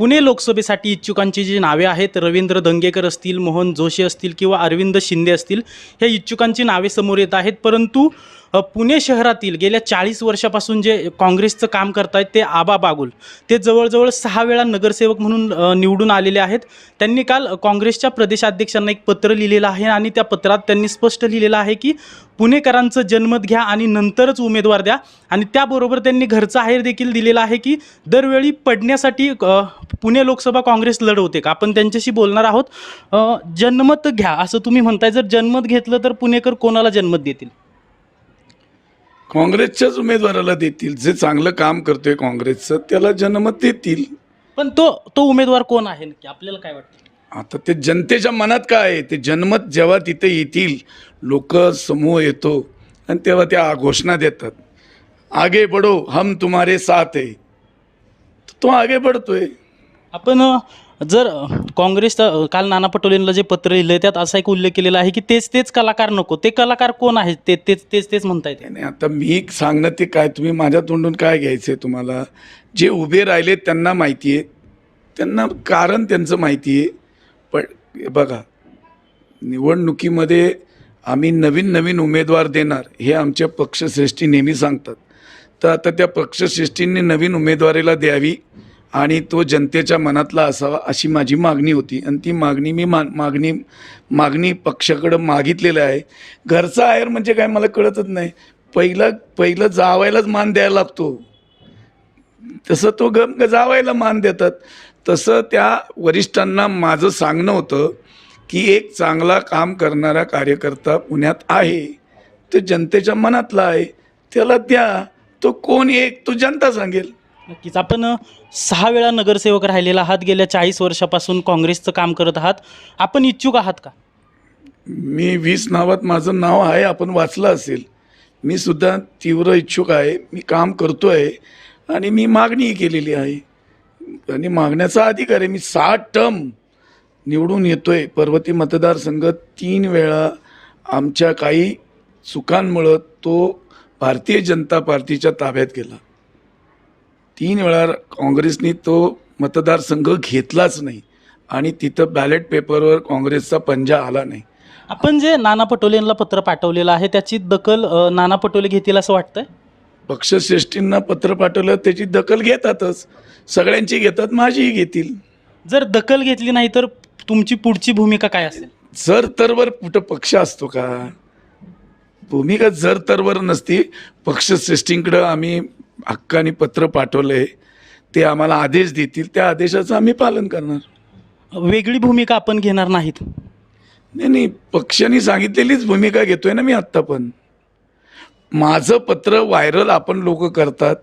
पुणे लोकसभेसाठी इच्छुकांची जी नावे आहेत रवींद्र दंगेकर असतील मोहन जोशी असतील किंवा अरविंद शिंदे असतील ह्या इच्छुकांची नावे समोर येत आहेत. परंतु पुणे शहरातील गेल्या चाळीस वर्षापासून जे काँग्रेसचं काम करतायत ते आबा बागुल. ते जवळजवळ सहा वेळा नगरसेवक म्हणून निवडून आलेले आहेत. त्यांनी काल काँग्रेसच्या प्रदेशाध्यक्षांना एक पत्र लिहिलेलं आहे आणि त्या पत्रात त्यांनी स्पष्ट लिहिलेलं आहे की पुणेकरांचं जन्मत घ्या आणि नंतरच उमेदवार द्या. आणि त्याबरोबर त्यांनी घरचा आहेर देखील दिलेला आहे की दरवेळी पडण्यासाठी पुणे लोकसभा काँग्रेस लढवते का? आपण त्यांच्याशी बोलणार आहोत. जन्मत घ्या. असं तुम्ही म्हणताय. जर जन्मत घेतलं तर पुणेकर कोणाला जन्मत देतील? काँग्रेसच्याच उमेदवाराला देतील जे चांगलं काम करतोय काँग्रेसचं त्याला जनमत देतील. पण तो तो उमेदवार कोण आहे नक्की? आपल्याला काय वाटतं? आता ते जनतेच्या मनात काय आहे? ते जनमत जेव्हा तिथे येतील लोक समूह येतो आणि तेव्हा त्या घोषणा देतात. आगे बढो हम तुम्हारे साथ है. तो आगे बढतोय. आपण अ, जर अ, काँग्रेस काल नाना पटोलेंना जे पत्र लिहिलं त्यात असा एक उल्लेख केलेला आहे की तेच तेच कलाकार नको. ते कलाकार कोण आहेत? ते तेच तेच तेच म्हणतायत. नाही आता मी सांगणं ते काय तुम्ही माझ्या तोंडून काय घ्यायचं आहे तुम्हाला? जे उभे राहिले त्यांना माहिती आहे त्यांना कारण त्यांचं माहिती आहे पण बघा निवडणुकीमध्ये आम्ही नवीन नवीन उमेदवार देणार हे आमच्या पक्षश्रेष्ठी नेहमी सांगतात. तर आता त्या पक्षश्रेष्ठींनी नवीन उमेदवारीला द्यावी आणि तो जनतेच्या मनातला असावा अशी माझी मागणी होती. आणि ती मागणी मी मा मागणी मागणी पक्षाकडं मागितलेलं आहे. घरचा आहेर म्हणजे काय मला कळतच नाही. पहिलं पहिलं जावायलाच मान द्यायला लागतो. तसं तो ग जावायला मान देतात. तसं त्या वरिष्ठांना माझं सांगणं होतं की एक चांगला काम करणारा कार्यकर्ता पुण्यात आहे. तो जनतेच्या मनातला आहे. त्याला द्या. तो कोण एक? तो जनता सांगेल. नक्कीच. आपण सहा वेळा नगरसेवक राहिलेला आहात. गेल्या चाळीस वर्षापासून काँग्रेसचं काम करत आहात. आपण इच्छुक आहात का? मी वीस नावात माझं नाव आहे आपण वाचलं असेल. मी सुद्धा तीव्र इच्छुक आहे. मी काम करतो आहे आणि मी मागणी केलेली आहे. आणि मागण्याचा अधिकार आहे. मी साठ टर्म निवडून येतो आहे पर्वती मतदारसंघ तीन वेळा आमच्या काही चुकांमुळं तो भारतीय जनता पार्टीच्या ताब्यात गेला. तीन वेळा काँग्रेसनी तो मतदारसंघ घेतलाच नाही आणि तिथं बॅलेट पेपरवर काँग्रेसचा पंजा आला नाही. आपण जे नाना पटोलेंना पत्र पाठवलेलं आहे त्याची दखल अ, नाना पटोले घेतील असं वाटतंय? पक्षश्रेष्ठींना पत्र पाठवलं त्याची दखल घेतातच. सगळ्यांची घेतात माझीही घेतील. जर दखल घेतली नाही तर तुमची पुढची भूमिका काय असेल? जर तरवर कुठं पक्ष असतो का? भूमिका जर तरवर नसती पक्षश्रेष्ठींकडं आम्ही हक्काने पत्र पाठवलंय ते आम्हाला आदेश देतील त्या आदेशाचं आम्ही पालन करणार. वेगळी भूमिका आपण घेणार नाहीत. नाही नाही पक्षाने सांगितलेलीच भूमिका घेतोय ना मी आत्ता पण. माझं पत्र व्हायरल आपण लोक करतात.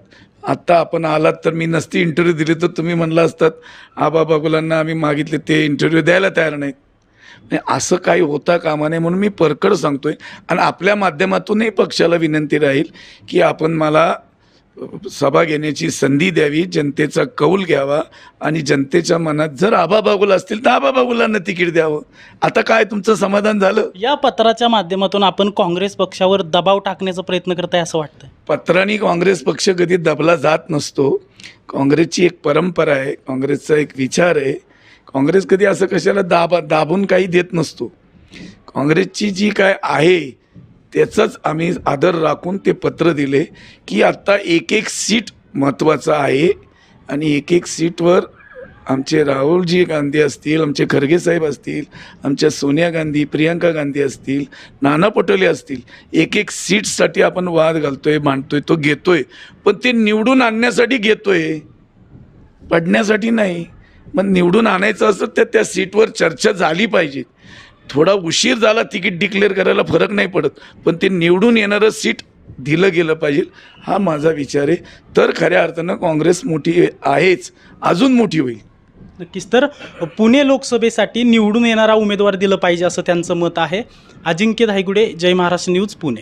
आत्ता आपण आलात तर मी नसती इंटरव्ह्यू दिली तर तुम्ही म्हणला असतात आबा बागुलांना आम्ही मागितले ते इंटरव्ह्यू द्यायला तयार नाहीत. नाही असं काही होता कामा नये म्हणून मी परकड सांगतोय. आणि आपल्या माध्यमातूनही पक्षाला विनंती राहील की आपण मला सभा घेण्याची संधी द्यावी जनतेचा कौल घ्यावा आणि जनतेच्या मनात जर आबा बागुल असतील तर आबा बागुलांना तिकीट द्यावं. आता काय तुमचं समाधान झालं? या पत्राच्या माध्यमातून आपण काँग्रेस पक्षावर दबाव टाकण्याचा प्रयत्न करताय असं वाटतंय. पत्रांनी काँग्रेस पक्ष कधी दबला जात नसतो. काँग्रेसची एक परंपरा आहे काँग्रेसचा एक विचार आहे. काँग्रेस कधी असं कशाला दाबा दाबून काही देत नसतो. काँग्रेसची जी काय आहे त्याचाच आम्ही आदर राखून ते पत्र दिले की आत्ता एक एक सीट महत्त्वाचं आहे आणि एक एक सीटवर आमचे राहुलजी गांधी असतील आमचे खरगे साहेब असतील आमच्या सोनिया गांधी प्रियंका गांधी असतील नाना पटोले असतील एक एक सीटसाठी आपण वाद घालतोय मांडतोय तो घेतोय. पण ते निवडून आणण्यासाठी घेतोय. पडण्यासाठी नाही. मग निवडून आणायचं असं तर त्या सीटवर चर्चा झाली पाहिजे. थोडा उशीर झाला तिकीट डिक्लेअर करायला फरक नाही पडत पण ते निवडून येणारं सीट दिलं गेलं पाहिजे हा माझा विचार आहे. तर खऱ्या अर्थानं काँग्रेस मोठी आहेच अजून मोठी होईल. नक्कीच. तर पुणे लोकसभेसाठी निवडून येणारा उमेदवार दिलं पाहिजे असं त्यांचं मत आहे. अजिंक्य धायगुडे जय महाराष्ट्र न्यूज पुणे.